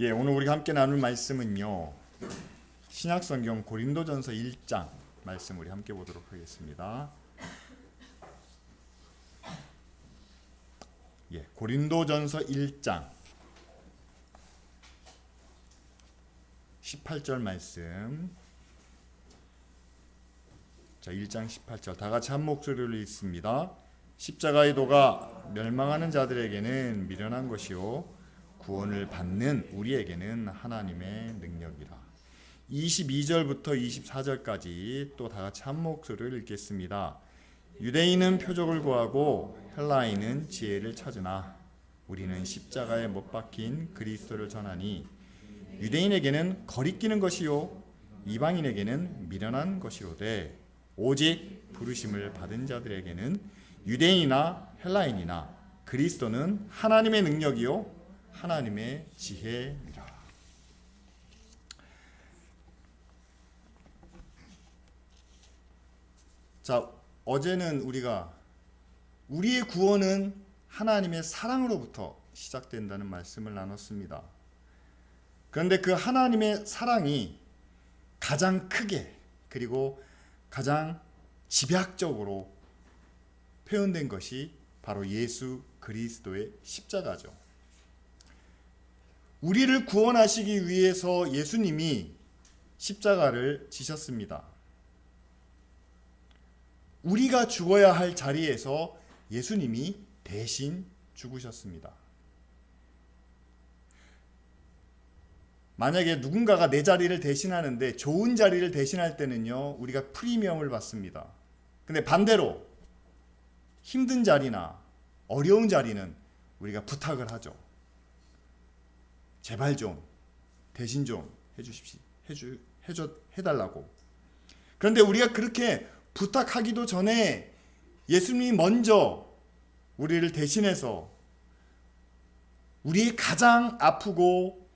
예, 오늘 우리가 함께 나눌 말씀은요. 신약성경 고린도전서 1장 말씀 우리 함께 보도록 하겠습니다. 예, 고린도전서 1장 18절 말씀. 자, 1장 18절 다 같이 한 목소리로 읽습니다. 십자가의 도가 멸망하는 자들에게는 미련한 것이요 구원을 받는 우리에게는 하나님의 능력이라. 22절부터 24절까지 또 다 같이 한 목소리를 읽겠습니다. 유대인은 표적을 구하고 헬라인은 지혜를 찾으나 우리는 십자가에 못 박힌 그리스도를 전하니 유대인에게는 거리끼는 것이요 이방인에게는 미련한 것이로되 오직 부르심을 받은 자들에게는 유대인이나 헬라인이나 그리스도는 하나님의 능력이요 하나님의 지혜니라. 자, 어제는 우리가 우리의 구원은 하나님의 사랑으로부터 시작된다는 말씀을 나눴습니다. 그런데 그 하나님의 사랑이 가장 크게 그리고 가장 집약적으로 표현된 것이 바로 예수 그리스도의 십자가죠. 우리를 구원하시기 위해서 예수님이 십자가를 지셨습니다. 우리가 죽어야 할 자리에서 예수님이 대신 죽으셨습니다. 만약에 누군가가 내 자리를 대신하는데 좋은 자리를 대신할 때는요, 우리가 프리미엄을 받습니다. 근데 반대로 힘든 자리나 어려운 자리는 우리가 부탁을 하죠. 제발 좀 대신 좀 해주십시 해주 해줘 해달라고. 그런데 우리가 그렇게 부탁하기도 전에 예수님이 먼저 우리를 대신해서 우리의 가장 아프고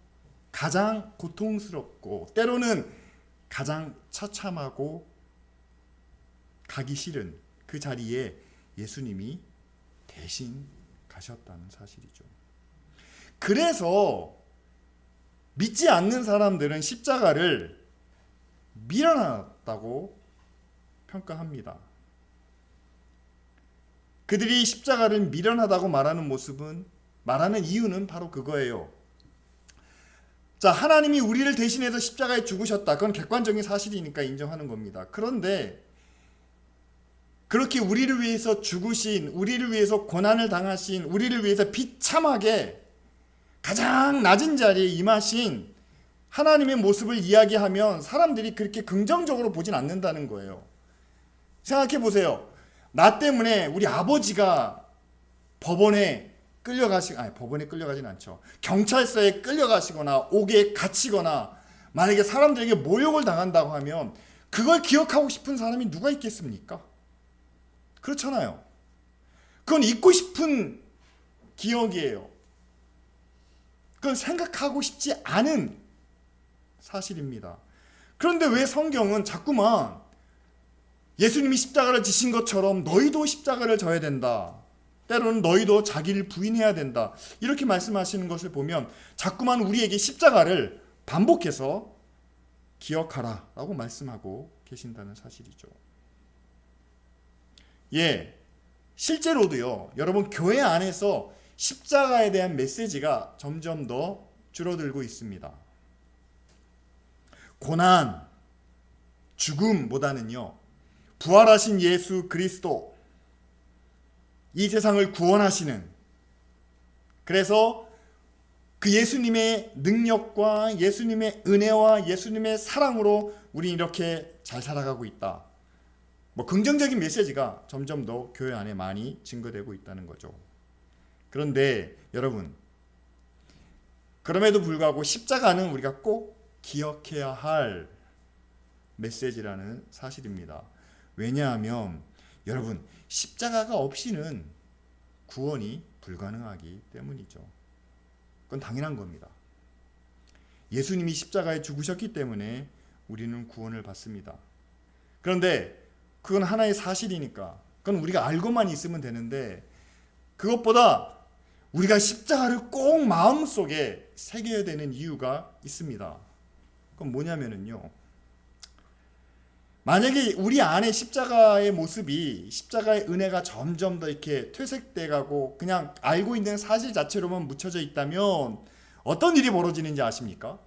가장 고통스럽고 때로는 가장 처참하고 가기 싫은 그 자리에 예수님이 대신 가셨다는 사실이죠. 그래서 믿지 않는 사람들은 십자가를 미련하다고 평가합니다. 그들이 십자가를 미련하다고 말하는 모습은 말하는 이유는 바로 그거예요. 자, 하나님이 우리를 대신해서 십자가에 죽으셨다. 그건 객관적인 사실이니까 인정하는 겁니다. 그런데 그렇게 우리를 위해서 죽으신, 우리를 위해서 고난을 당하신, 우리를 위해서 비참하게 가장 낮은 자리에 임하신 하나님의 모습을 이야기하면 사람들이 그렇게 긍정적으로 보진 않는다는 거예요. 생각해 보세요. 나 때문에 우리 아버지가 법원에 끌려가시 아니 법원에 끌려가진 않죠. 경찰서에 끌려가시거나 옥에 갇히거나 만약에 사람들에게 모욕을 당한다고 하면 그걸 기억하고 싶은 사람이 누가 있겠습니까? 그렇잖아요. 그건 잊고 싶은 기억이에요. 그건 생각하고 싶지 않은 사실입니다. 그런데 왜 성경은 자꾸만 예수님이 십자가를 지신 것처럼 너희도 십자가를 져야 된다. 때로는 너희도 자기를 부인해야 된다. 이렇게 말씀하시는 것을 보면 자꾸만 우리에게 십자가를 반복해서 기억하라 라고 말씀하고 계신다는 사실이죠. 예, 실제로도요, 여러분 교회 안에서 십자가에 대한 메시지가 점점 더 줄어들고 있습니다. 고난, 죽음보다는요, 부활하신 예수 그리스도, 이 세상을 구원하시는, 그래서 그 예수님의 능력과 예수님의 은혜와 예수님의 사랑으로 우리 이렇게 잘 살아가고 있다. 뭐 긍정적인 메시지가 점점 더 교회 안에 많이 증거되고 있다는 거죠. 그런데 여러분, 그럼에도 불구하고 십자가는 우리가 꼭 기억해야 할 메시지라는 사실입니다. 왜냐하면 여러분, 십자가가 없이는 구원이 불가능하기 때문이죠. 그건 당연한 겁니다. 예수님이 십자가에 죽으셨기 때문에 우리는 구원을 받습니다. 그런데 그건 하나의 사실이니까 그건 우리가 알고만 있으면 되는데 그것보다 우리가 십자가를 꼭 마음속에 새겨야 되는 이유가 있습니다. 그건 뭐냐면은요. 만약에 우리 안에 십자가의 모습이 십자가의 은혜가 점점 더 이렇게 퇴색돼 가고 그냥 알고 있는 사실 자체로만 묻혀져 있다면 어떤 일이 벌어지는지 아십니까?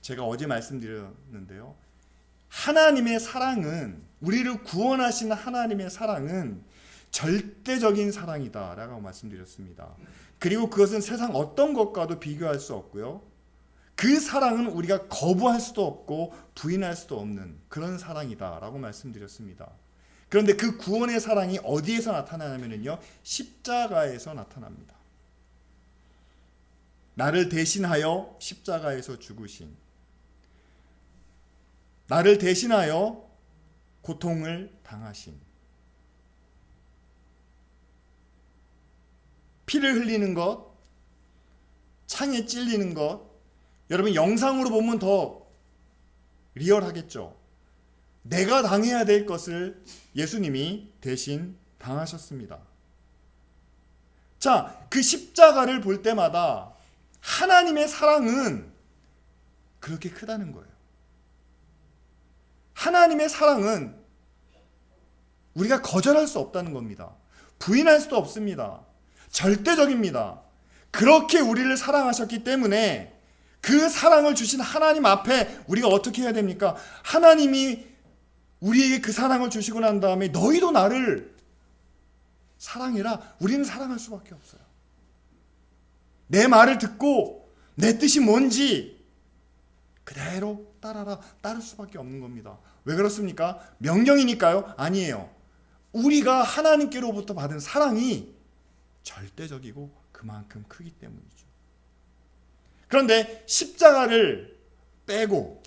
제가 어제 말씀드렸는데요. 하나님의 사랑은 우리를 구원하시는 하나님의 사랑은 절대적인 사랑이다라고 말씀드렸습니다. 그리고 그것은 세상 어떤 것과도 비교할 수 없고요. 그 사랑은 우리가 거부할 수도 없고 부인할 수도 없는 그런 사랑이다라고 말씀드렸습니다. 그런데 그 구원의 사랑이 어디에서 나타나냐면요. 십자가에서 나타납니다. 나를 대신하여 십자가에서 죽으신 나를 대신하여 고통을 당하신 피를 흘리는 것, 창에 찔리는 것, 여러분 영상으로 보면 더 리얼하겠죠. 내가 당해야 될 것을 예수님이 대신 당하셨습니다. 자, 그 십자가를 볼 때마다 하나님의 사랑은 그렇게 크다는 거예요. 하나님의 사랑은 우리가 거절할 수 없다는 겁니다. 부인할 수도 없습니다. 절대적입니다. 그렇게 우리를 사랑하셨기 때문에 그 사랑을 주신 하나님 앞에 우리가 어떻게 해야 됩니까? 하나님이 우리에게 그 사랑을 주시고 난 다음에 너희도 나를 사랑해라. 우리는 사랑할 수밖에 없어요. 내 말을 듣고 내 뜻이 뭔지 그대로 따라라. 따를 수밖에 없는 겁니다. 왜 그렇습니까? 명령이니까요? 아니에요. 우리가 하나님께로부터 받은 사랑이 절대적이고 그만큼 크기 때문이죠. 그런데 십자가를 빼고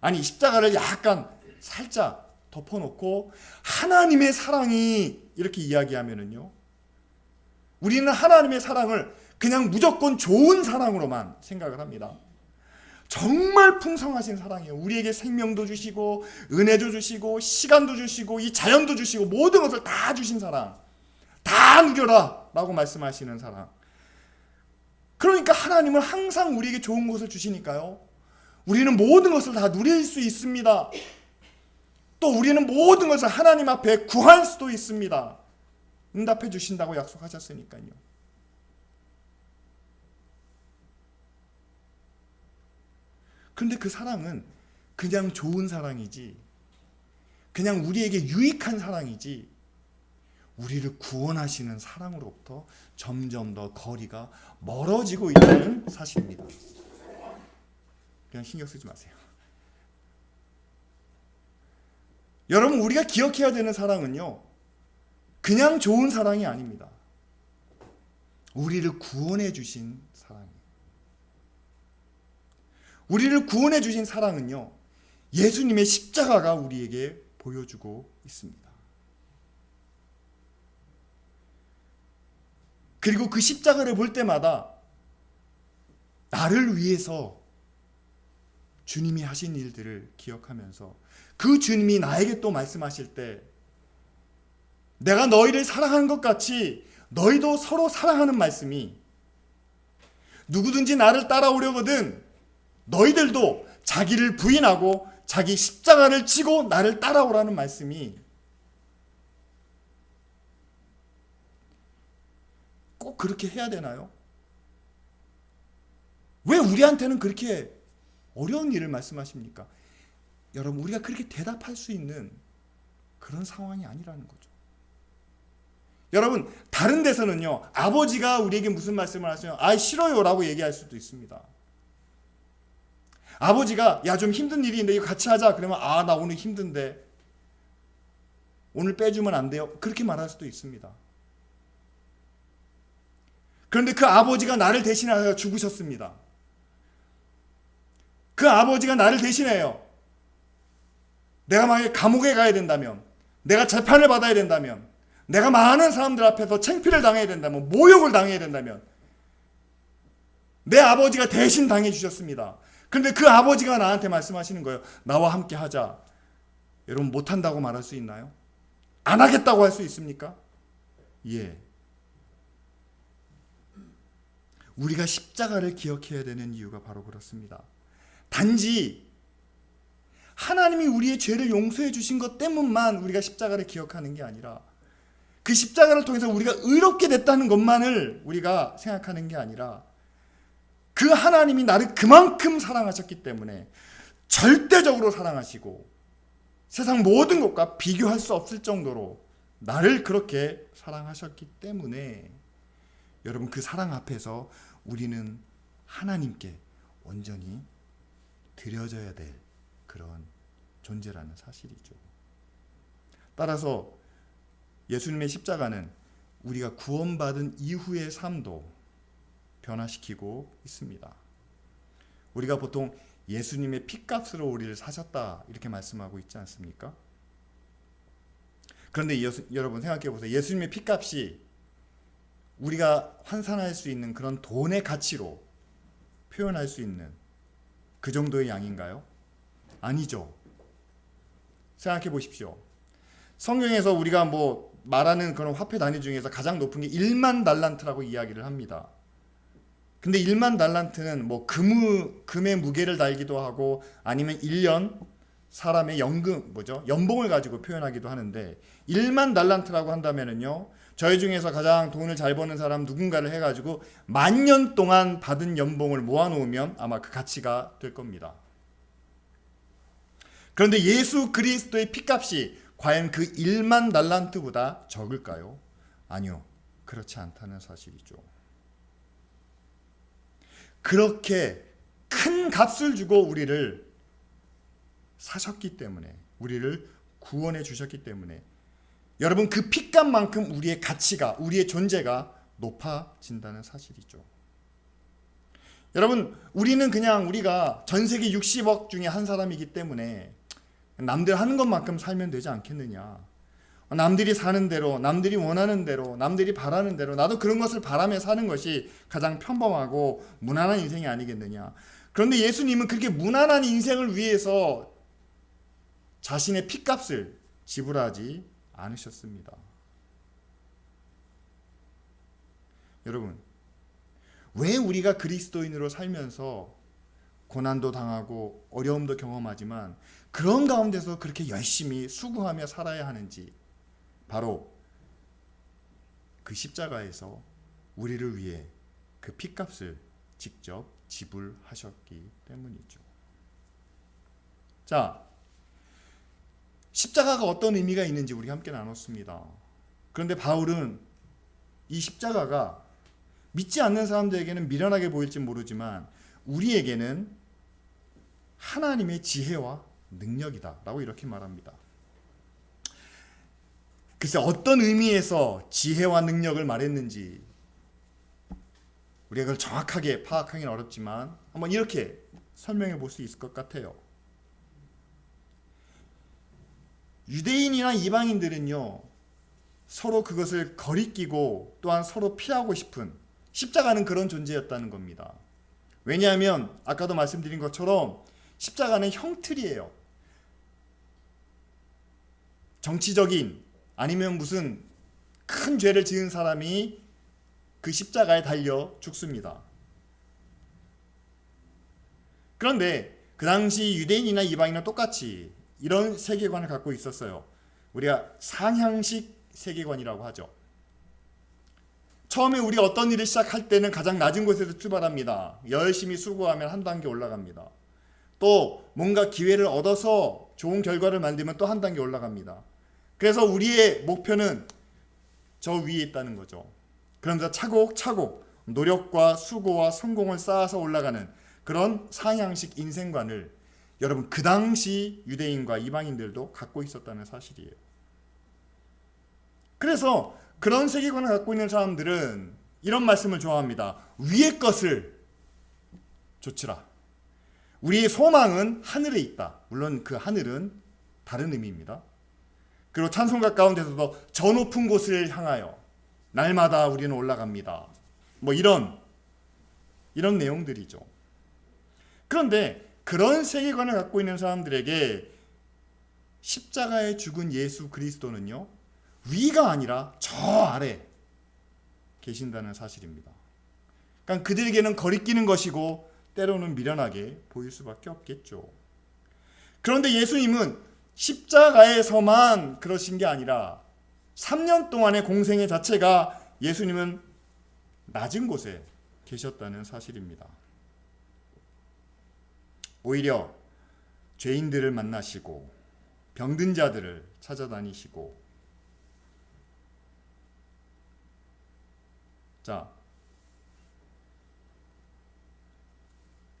아니 십자가를 약간 살짝 덮어놓고 하나님의 사랑이 이렇게 이야기하면은요. 우리는 하나님의 사랑을 그냥 무조건 좋은 사랑으로만 생각을 합니다. 정말 풍성하신 사랑이에요. 우리에게 생명도 주시고 은혜도 주시고 시간도 주시고 이 자연도 주시고 모든 것을 다 주신 사랑. 다 누려라 라고 말씀하시는 사랑. 그러니까 하나님은 항상 우리에게 좋은 것을 주시니까요. 우리는 모든 것을 다 누릴 수 있습니다. 또 우리는 모든 것을 하나님 앞에 구할 수도 있습니다. 응답해 주신다고 약속하셨으니까요. 그런데 그 사랑은 그냥 좋은 사랑이지, 그냥 우리에게 유익한 사랑이지, 우리를 구원하시는 사랑으로부터 점점 더 거리가 멀어지고 있다는 사실입니다. 그냥 신경 쓰지 마세요. 여러분, 우리가 기억해야 되는 사랑은요, 그냥 좋은 사랑이 아닙니다. 우리를 구원해 주신 사랑이에요. 우리를 구원해 주신 사랑은요, 예수님의 십자가가 우리에게 보여주고 있습니다. 그리고 그 십자가를 볼 때마다 나를 위해서 주님이 하신 일들을 기억하면서 그 주님이 나에게 또 말씀하실 때 내가 너희를 사랑하는 것 같이 너희도 서로 사랑하는 말씀이 누구든지 나를 따라오려거든 너희들도 자기를 부인하고 자기 십자가를 지고 나를 따라오라는 말씀이 꼭 그렇게 해야 되나요? 왜 우리한테는 그렇게 어려운 일을 말씀하십니까? 여러분, 우리가 그렇게 대답할 수 있는 그런 상황이 아니라는 거죠. 여러분, 다른 데서는요, 아버지가 우리에게 무슨 말씀을 하시면, 아, 싫어요. 라고 얘기할 수도 있습니다. 아버지가, 야, 좀 힘든 있는데 이거 같이 하자. 그러면, 아, 나 오늘 힘든데. 오늘 빼주면 안 돼요. 그렇게 말할 수도 있습니다. 그런데 그 아버지가 나를 대신하여 죽으셨습니다. 그 아버지가 나를 대신해요. 내가 만약에 감옥에 가야 된다면, 내가 재판을 받아야 된다면, 내가 많은 사람들 앞에서 챙피를 당해야 된다면, 모욕을 당해야 된다면, 내 아버지가 대신 당해 주셨습니다. 그런데 그 아버지가 나한테 말씀하시는 거예요. 나와 함께 하자. 여러분 못한다고 말할 수 있나요? 안 하겠다고 할 수 있습니까? 예. 우리가 십자가를 기억해야 되는 이유가 바로 그렇습니다. 단지 하나님이 우리의 죄를 용서해 주신 것 때문만 우리가 십자가를 기억하는 게 아니라 그 십자가를 통해서 우리가 의롭게 됐다는 것만을 우리가 생각하는 게 아니라 그 하나님이 나를 그만큼 사랑하셨기 때문에 절대적으로 사랑하시고 세상 모든 것과 비교할 수 없을 정도로 나를 그렇게 사랑하셨기 때문에 여러분 그 사랑 앞에서 우리는 하나님께 온전히 드려져야 될 그런 존재라는 사실이죠. 따라서 예수님의 십자가는 우리가 구원받은 이후의 삶도 변화시키고 있습니다. 우리가 보통 예수님의 피값으로 우리를 사셨다 이렇게 말씀하고 있지 않습니까? 그런데 여러분 생각해 보세요. 예수님의 피값이 우리가 환산할 수 있는 그런 돈의 가치로 표현할 수 있는 그 정도의 양인가요? 아니죠. 생각해 보십시오. 성경에서 우리가 뭐 말하는 그런 화폐 단위 중에서 가장 높은 게 1만 달란트라고 이야기를 합니다. 근데 1만 달란트는 뭐 금의, 금의 무게를 달기도 하고 아니면 1년 사람의 연금 뭐죠? 연봉을 가지고 표현하기도 하는데 1만 달란트라고 한다면은요. 저희 중에서 가장 돈을 잘 버는 사람 누군가를 해 가지고 만 년 동안 받은 연봉을 모아 놓으면 아마 그 가치가 될 겁니다. 그런데 예수 그리스도의 피값이 과연 그 1만 달란트보다 적을까요? 아니요. 그렇지 않다는 사실이죠. 그렇게 큰 값을 주고 우리를 사셨기 때문에 우리를 구원해 주셨기 때문에 여러분 그 핏값만큼 우리의 가치가 우리의 존재가 높아진다는 사실이죠. 여러분 우리는 그냥 우리가 전 세계 60억 중에 한 사람이기 때문에 남들 하는 것만큼 살면 되지 않겠느냐. 남들이 사는 대로, 남들이 원하는 대로, 남들이 바라는 대로 나도 그런 것을 바라며 사는 것이 가장 평범하고 무난한 인생이 아니겠느냐. 그런데 예수님은 그렇게 무난한 인생을 위해서 자신의 피값을 지불하지 않으셨습니다. 여러분, 왜 우리가 그리스도인으로 살면서 고난도 당하고 어려움도 경험하지만 그런 가운데서 그렇게 열심히 수고하며 살아야 하는지 바로 그 십자가에서 우리를 위해 그 피값을 직접 지불하셨기 때문이죠. 자, 십자가가 어떤 의미가 있는지 우리 함께 나눴습니다. 그런데 바울은 이 십자가가 믿지 않는 사람들에게는 미련하게 보일지 모르지만 우리에게는 하나님의 지혜와 능력이다라고 이렇게 말합니다. 글쎄 어떤 의미에서 지혜와 능력을 말했는지 우리가 그걸 정확하게 파악하기는 어렵지만 한번 이렇게 설명해 볼 수 있을 것 같아요. 유대인이나 이방인들은요 서로 그것을 거리끼고 또한 서로 피하고 싶은 십자가는 그런 존재였다는 겁니다. 왜냐하면 아까도 말씀드린 것처럼 십자가는 형틀이에요. 정치적인 아니면 무슨 큰 죄를 지은 사람이 그 십자가에 달려 죽습니다. 그런데 그 당시 유대인이나 이방인은 똑같이 이런 세계관을 갖고 있었어요. 우리가 상향식 세계관이라고 하죠. 처음에 우리 어떤 일을 시작할 때는 가장 낮은 곳에서 출발합니다. 열심히 수고하면 한 단계 올라갑니다. 또 뭔가 기회를 얻어서 좋은 결과를 만들면 또 한 단계 올라갑니다. 그래서 우리의 목표는 저 위에 있다는 거죠. 그러면서 차곡차곡 노력과 수고와 성공을 쌓아서 올라가는 그런 상향식 인생관을 여러분 그 당시 유대인과 이방인들도 갖고 있었다는 사실이에요. 그래서 그런 세계관을 갖고 있는 사람들은 이런 말씀을 좋아합니다. 위의 것을 좇으라. 우리의 소망은 하늘에 있다. 물론 그 하늘은 다른 의미입니다. 그리고 찬송가 가운데서도 저 높은 곳을 향하여 날마다 우리는 올라갑니다. 뭐 이런 이런 내용들이죠. 그런데 그런 세계관을 갖고 있는 사람들에게 십자가에 죽은 예수 그리스도는요 위가 아니라 저 아래 계신다는 사실입니다. 그러니까 그들에게는 거리끼는 것이고 때로는 미련하게 보일 수밖에 없겠죠. 그런데 예수님은 십자가에서만 그러신 게 아니라 3년 동안의 공생의 자체가 예수님은 낮은 곳에 계셨다는 사실입니다. 오히려 죄인들을 만나시고 병든 자들을 찾아다니시고 자,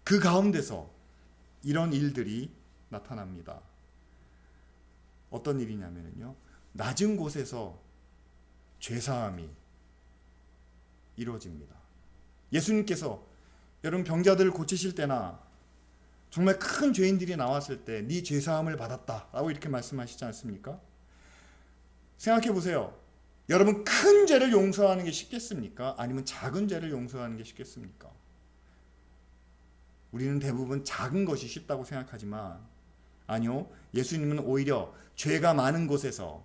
그 가운데서 이런 일들이 나타납니다. 어떤 일이냐면요. 낮은 곳에서 죄사함이 이루어집니다. 예수님께서 여러분 병자들을 고치실 때나 정말 큰 죄인들이 나왔을 때 네 죄사함을 받았다라고 이렇게 말씀하시지 않습니까? 생각해 보세요. 여러분 큰 죄를 용서하는 게 쉽겠습니까? 아니면 작은 죄를 용서하는 게 쉽겠습니까? 우리는 대부분 작은 것이 쉽다고 생각하지만 아니요. 예수님은 오히려 죄가 많은 곳에서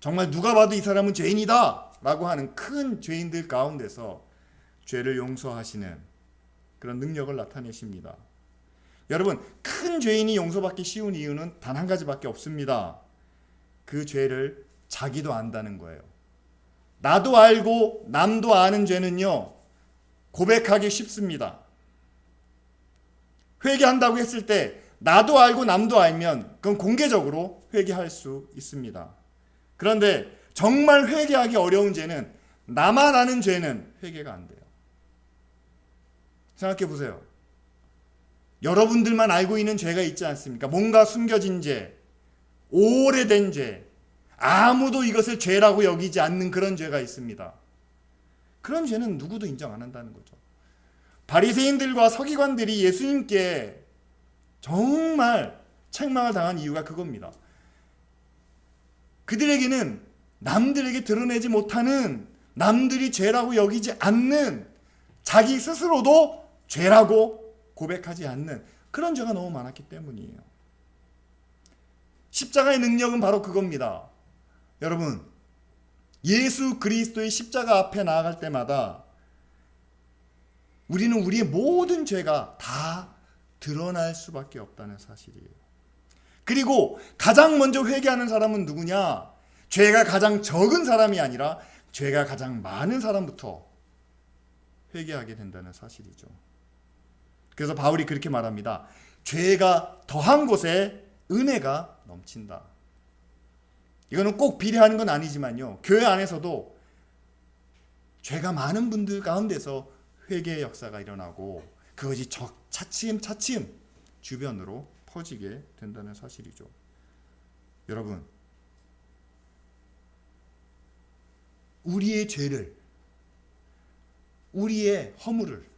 정말 누가 봐도 이 사람은 죄인이다 라고 하는 큰 죄인들 가운데서 죄를 용서하시는 그런 능력을 나타내십니다. 여러분, 큰 죄인이 용서받기 쉬운 이유는 단 한 가지밖에 없습니다. 그 죄를 자기도 안다는 거예요. 나도 알고 남도 아는 죄는요, 고백하기 쉽습니다. 회개한다고 했을 때, 나도 알고 남도 알면, 그건 공개적으로 회개할 수 있습니다. 그런데 정말 회개하기 어려운 죄는, 나만 아는 죄는 회개가 안 돼요. 생각해 보세요. 여러분들만 알고 있는 죄가 있지 않습니까? 뭔가 숨겨진 죄, 오래된 죄, 아무도 이것을 죄라고 여기지 않는 그런 죄가 있습니다. 그런 죄는 누구도 인정 안 한다는 거죠. 바리새인들과 서기관들이 예수님께 정말 책망을 당한 이유가 그겁니다. 그들에게는 남들에게 드러내지 못하는 남들이 죄라고 여기지 않는 자기 스스로도 죄라고 고백하지 않는 그런 죄가 너무 많았기 때문이에요. 십자가의 능력은 바로 그겁니다. 여러분, 예수 그리스도의 십자가 앞에 나아갈 때마다 우리는 우리의 모든 죄가 다 드러날 수밖에 없다는 사실이에요. 그리고 가장 먼저 회개하는 사람은 누구냐? 죄가 가장 적은 사람이 아니라 죄가 가장 많은 사람부터 회개하게 된다는 사실이죠. 그래서 바울이 그렇게 말합니다. 죄가 더한 곳에 은혜가 넘친다. 이거는 꼭 비례하는 건 아니지만요. 교회 안에서도 죄가 많은 분들 가운데서 회개의 역사가 일어나고 그것이 차츰 차츰 주변으로 퍼지게 된다는 사실이죠. 여러분, 우리의 죄를, 우리의 허물을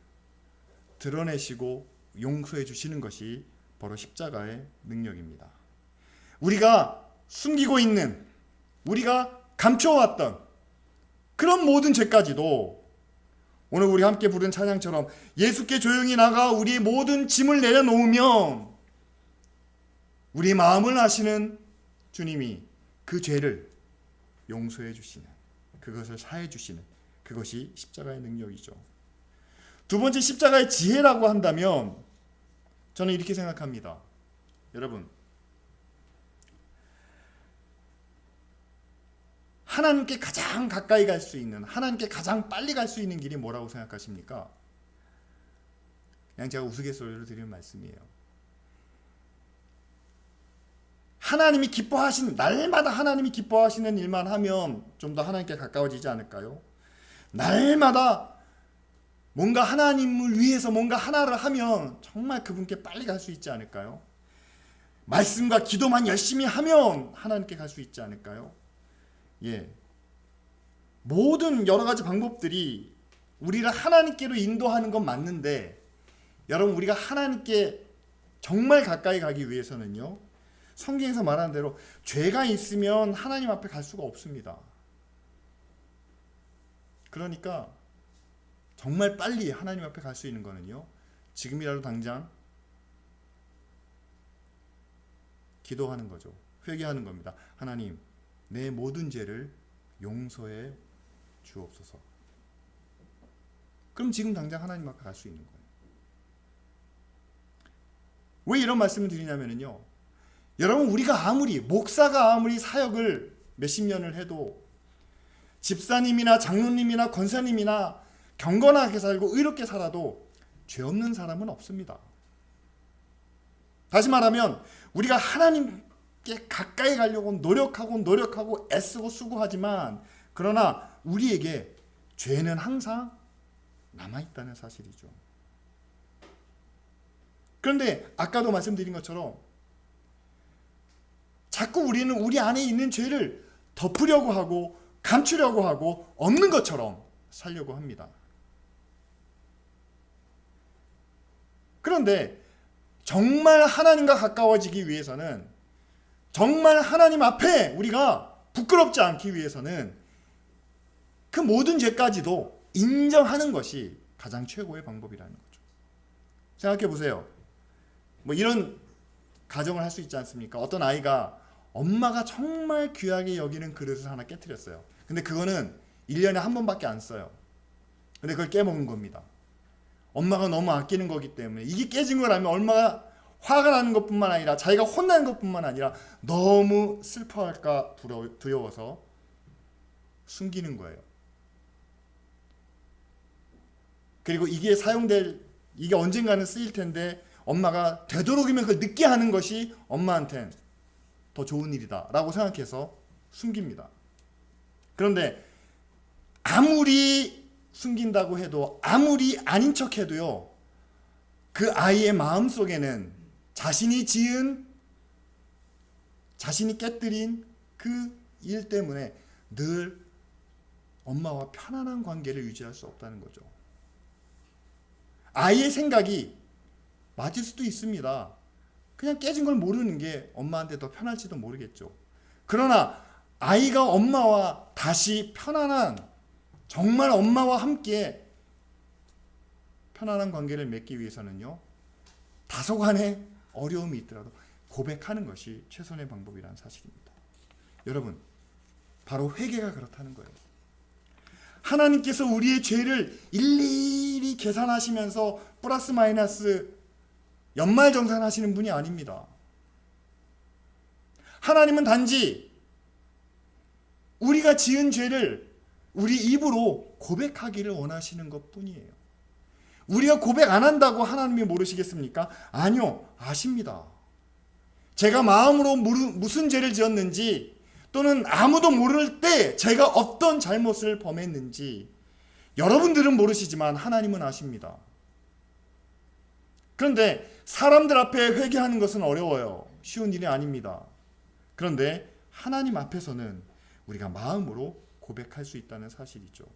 드러내시고 용서해 주시는 것이 바로 십자가의 능력입니다. 우리가 숨기고 있는 우리가 감춰왔던 그런 모든 죄까지도 오늘 우리 함께 부른 찬양처럼 예수께 조용히 나가 우리의 모든 짐을 내려놓으면 우리 마음을 아시는 주님이 그 죄를 용서해 주시는 그것을 사해 주시는 그것이 십자가의 능력이죠. 두 번째 십자가의 지혜라고 한다면 저는 이렇게 생각합니다. 여러분, 하나님께 가장 가까이 갈 수 있는, 하나님께 가장 빨리 갈 수 있는 길이 뭐라고 생각하십니까? 그냥 제가 우스갯소리로 드리는 말씀이에요. 하나님이 기뻐하시는, 날마다 하나님이 기뻐하시는 일만 하면 좀 더 하나님께 가까워지지 않을까요? 날마다 뭔가 하나님을 위해서 뭔가 하나를 하면 정말 그분께 빨리 갈 수 있지 않을까요? 말씀과 기도만 열심히 하면 하나님께 갈 수 있지 않을까요? 예. 모든 여러 가지 방법들이 우리를 하나님께로 인도하는 건 맞는데 여러분 우리가 하나님께 정말 가까이 가기 위해서는요. 성경에서 말하는 대로 죄가 있으면 하나님 앞에 갈 수가 없습니다. 그러니까 정말 빨리 하나님 앞에 갈 수 있는 거는요. 지금이라도 당장 기도하는 거죠. 회개하는 겁니다. 하나님, 내 모든 죄를 용서해 주옵소서. 그럼 지금 당장 하나님 앞에 갈 수 있는 거예요. 왜 이런 말씀을 드리냐면요. 여러분 우리가 아무리 목사가 아무리 사역을 몇십 년을 해도 집사님이나 장로님이나 권사님이나 경건하게 살고 의롭게 살아도 죄 없는 사람은 없습니다. 다시 말하면 우리가 하나님께 가까이 가려고 노력하고 노력하고 애쓰고 수고하지만 그러나 우리에게 죄는 항상 남아 있다는 사실이죠. 그런데 아까도 말씀드린 것처럼 자꾸 우리는 우리 안에 있는 죄를 덮으려고 하고 감추려고 하고 없는 것처럼 살려고 합니다. 그런데 정말 하나님과 가까워지기 위해서는 정말 하나님 앞에 우리가 부끄럽지 않기 위해서는 그 모든 죄까지도 인정하는 것이 가장 최고의 방법이라는 거죠. 생각해 보세요. 뭐 이런 가정을 할 수 있지 않습니까? 어떤 아이가 엄마가 정말 귀하게 여기는 그릇을 하나 깨뜨렸어요. 근데 그거는 1년에 한 번밖에 안 써요. 근데 그걸 깨먹은 겁니다. 엄마가 너무 아끼는 거기 때문에 이게 깨진 거라면 얼마나 화가 나는 것뿐만 아니라 자기가 혼나는 것뿐만 아니라 너무 슬퍼할까 두려워서 숨기는 거예요. 그리고 이게 사용될 이게 언젠가는 쓰일 텐데 엄마가 되도록이면 그걸 늦게 하는 것이 엄마한텐 더 좋은 일이다라고 생각해서 숨깁니다. 그런데 아무리 숨긴다고 해도 아무리 아닌 척 해도요 그 아이의 마음 속에는 자신이 지은 자신이 깨뜨린 그 일 때문에 늘 엄마와 편안한 관계를 유지할 수 없다는 거죠. 아이의 생각이 맞을 수도 있습니다. 그냥 깨진 걸 모르는 게 엄마한테 더 편할지도 모르겠죠. 그러나 아이가 엄마와 다시 편안한 정말 엄마와 함께 편안한 관계를 맺기 위해서는요. 다소간의 어려움이 있더라도 고백하는 것이 최선의 방법이라는 사실입니다. 여러분, 바로 회개가 그렇다는 거예요. 하나님께서 우리의 죄를 일일이 계산하시면서 플러스 마이너스 연말 정산하시는 분이 아닙니다. 하나님은 단지 우리가 지은 죄를 우리 입으로 고백하기를 원하시는 것 뿐이에요. 우리가 고백 안 한다고 하나님이 모르시겠습니까? 아니요, 아십니다. 제가 마음으로 무슨 죄를 지었는지 또는 아무도 모를 때 제가 어떤 잘못을 범했는지 여러분들은 모르시지만 하나님은 아십니다. 그런데 사람들 앞에 회개하는 것은 어려워요. 쉬운 일이 아닙니다. 그런데 하나님 앞에서는 우리가 마음으로 고백할 수 있다는 사실이죠.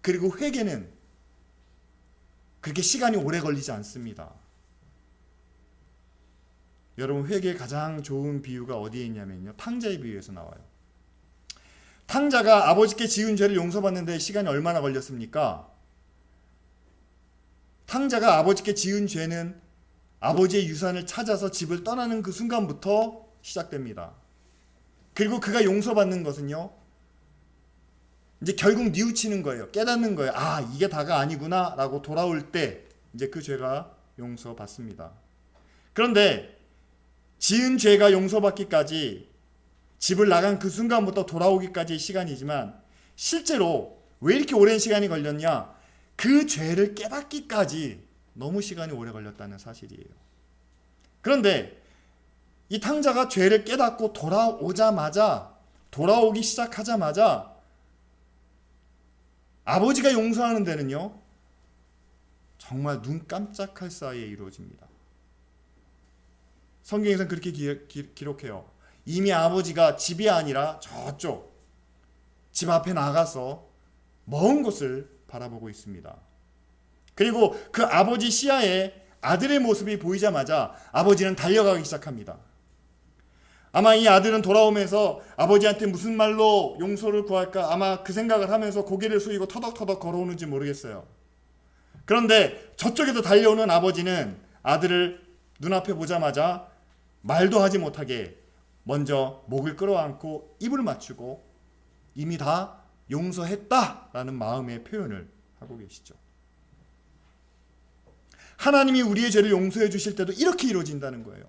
그리고 회개는 그렇게 시간이 오래 걸리지 않습니다. 여러분 회개의 가장 좋은 비유가 어디에 있냐면요. 탕자의 비유에서 나와요. 탕자가 아버지께 지은 죄를 용서받는데 시간이 얼마나 걸렸습니까? 탕자가 아버지께 지은 죄는 아버지의 유산을 찾아서 집을 떠나는 그 순간부터 시작됩니다. 그리고 그가 용서받는 것은요. 이제 결국 뉘우치는 거예요. 깨닫는 거예요. 아, 이게 다가 아니구나 라고 돌아올 때 이제 그 죄가 용서받습니다. 그런데 지은 죄가 용서받기까지 집을 나간 그 순간부터 돌아오기까지의 시간이지만 실제로 왜 이렇게 오랜 시간이 걸렸냐? 그 죄를 깨닫기까지 너무 시간이 오래 걸렸다는 사실이에요. 그런데 이 탕자가 죄를 깨닫고 돌아오자마자 돌아오기 시작하자마자 아버지가 용서하는 데는요. 정말 눈 깜짝할 사이에 이루어집니다. 성경에서는 그렇게 기, 록해요 이미 아버지가 집이 아니라 저쪽 집 앞에 나가서 먼 곳을 바라보고 있습니다. 그리고 그 아버지 시야에 아들의 모습이 보이자마자 아버지는 달려가기 시작합니다. 아마 이 아들은 돌아오면서 아버지한테 무슨 말로 용서를 구할까 아마 그 생각을 하면서 고개를 숙이고 터덕터덕 걸어오는지 모르겠어요. 그런데 저쪽에서 달려오는 아버지는 아들을 눈앞에 보자마자 말도 하지 못하게 먼저 목을 끌어안고 입을 맞추고 이미 다 용서했다라는 마음의 표현을 하고 계시죠. 하나님이 우리의 죄를 용서해 주실 때도 이렇게 이루어진다는 거예요.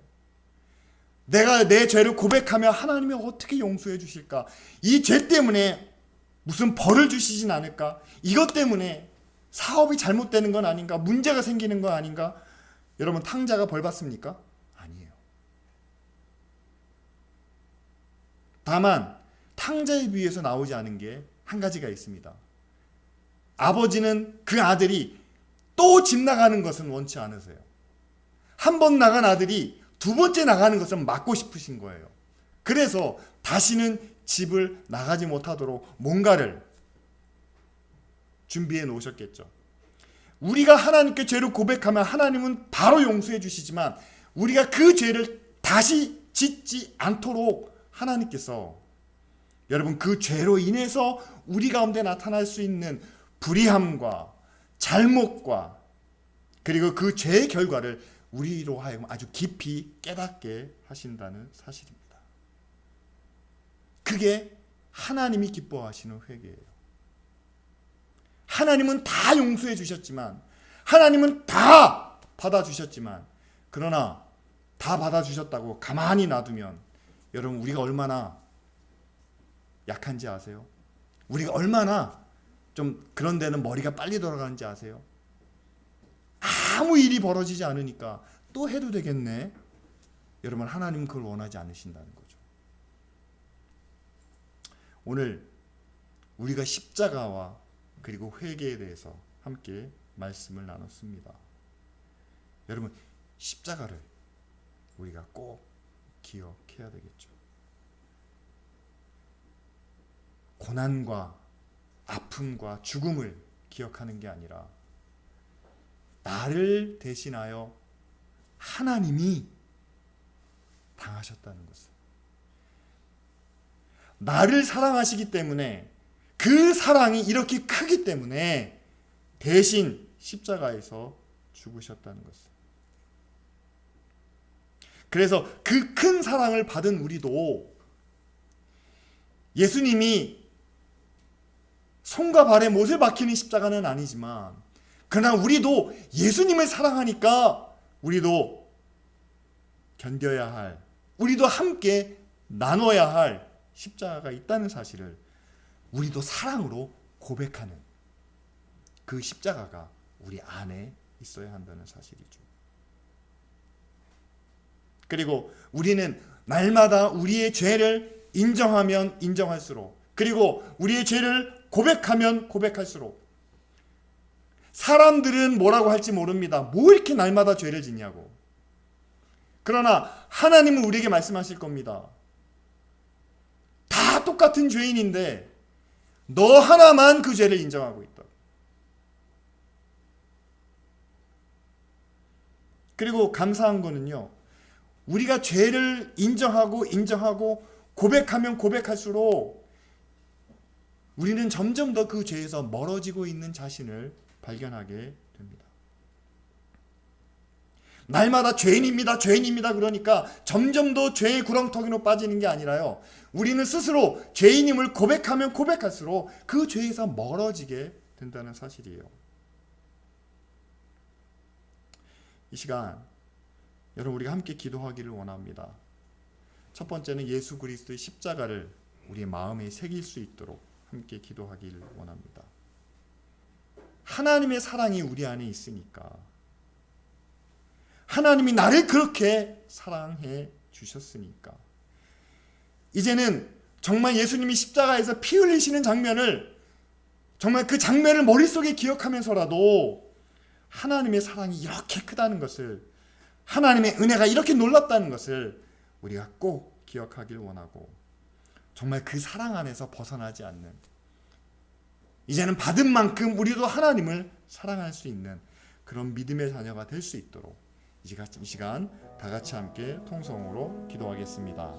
내가 내 죄를 고백하면 하나님이 어떻게 용서해 주실까? 이 죄 때문에 무슨 벌을 주시진 않을까? 이것 때문에 사업이 잘못되는 건 아닌가? 문제가 생기는 건 아닌가? 여러분 탕자가 벌 받습니까? 아니에요. 다만 탕자의 비유에서 나오지 않은 게 한 가지가 있습니다. 아버지는 그 아들이 또 집 나가는 것은 원치 않으세요. 한 번 나간 아들이 두 번째 나가는 것은 막고 싶으신 거예요. 그래서 다시는 집을 나가지 못하도록 뭔가를 준비해 놓으셨겠죠. 우리가 하나님께 죄를 고백하면 하나님은 바로 용서해 주시지만 우리가 그 죄를 다시 짓지 않도록 하나님께서 여러분 그 죄로 인해서 우리 가운데 나타날 수 있는 불의함과 잘못과 그리고 그 죄의 결과를 우리로 하여금 아주 깊이 깨닫게 하신다는 사실입니다. 그게 하나님이 기뻐하시는 회개예요. 하나님은 다 용서해 주셨지만 하나님은 다 받아 주셨지만 그러나 다 받아 주셨다고 가만히 놔두면 여러분 우리가 얼마나 약한지 아세요? 우리가 얼마나 좀 그런 데는 머리가 빨리 돌아가는지 아세요? 아무 일이 벌어지지 않으니까 또 해도 되겠네. 여러분 하나님은 그걸 원하지 않으신다는 거죠. 오늘 우리가 십자가와 그리고 회개에 대해서 함께 말씀을 나눴습니다. 여러분 십자가를 우리가 꼭 기억해야 되겠죠. 고난과 아픔과 죽음을 기억하는 게 아니라 나를 대신하여 하나님이 당하셨다는 것을. 나를 사랑하시기 때문에 그 사랑이 이렇게 크기 때문에 대신 십자가에서 죽으셨다는 것을. 그래서 그 큰 사랑을 받은 우리도 예수님이 손과 발에 못을 박히는 십자가는 아니지만 그러나 우리도 예수님을 사랑하니까 우리도 견뎌야 할 우리도 함께 나눠야 할 십자가가 있다는 사실을 우리도 사랑으로 고백하는 그 십자가가 우리 안에 있어야 한다는 사실이죠. 그리고 우리는 날마다 우리의 죄를 인정하면 인정할수록 그리고 우리의 죄를 고백하면 고백할수록 사람들은 뭐라고 할지 모릅니다. 뭐 이렇게 날마다 죄를 짓냐고. 그러나 하나님은 우리에게 말씀하실 겁니다. 다 똑같은 죄인인데 너 하나만 그 죄를 인정하고 있다. 그리고 감사한 거는요. 우리가 죄를 인정하고 인정하고 고백하면 고백할수록 우리는 점점 더 그 죄에서 멀어지고 있는 자신을 발견하게 됩니다. 날마다 죄인입니다, 죄인입니다. 그러니까 점점 더 죄의 구렁텅이로 빠지는 게 아니라요. 우리는 스스로 죄인임을 고백하면 고백할수록 그 죄에서 멀어지게 된다는 사실이에요. 이 시간 여러분 우리가 함께 기도하기를 원합니다. 첫 번째는 예수 그리스도의 십자가를 우리의 마음에 새길 수 있도록 함께 기도하기를 원합니다. 하나님의 사랑이 우리 안에 있으니까. 하나님이 나를 그렇게 사랑해 주셨으니까. 이제는 정말 예수님이 십자가에서 피 흘리시는 장면을 정말 그 장면을 머릿속에 기억하면서라도 하나님의 사랑이 이렇게 크다는 것을 하나님의 은혜가 이렇게 놀랍다는 것을 우리가 꼭 기억하길 원하고 정말 그 사랑 안에서 벗어나지 않는 이제는 받은 만큼 우리도 하나님을 사랑할 수 있는 그런 믿음의 자녀가 될 수 있도록 이 시간 다 같이 함께 통성으로 기도하겠습니다.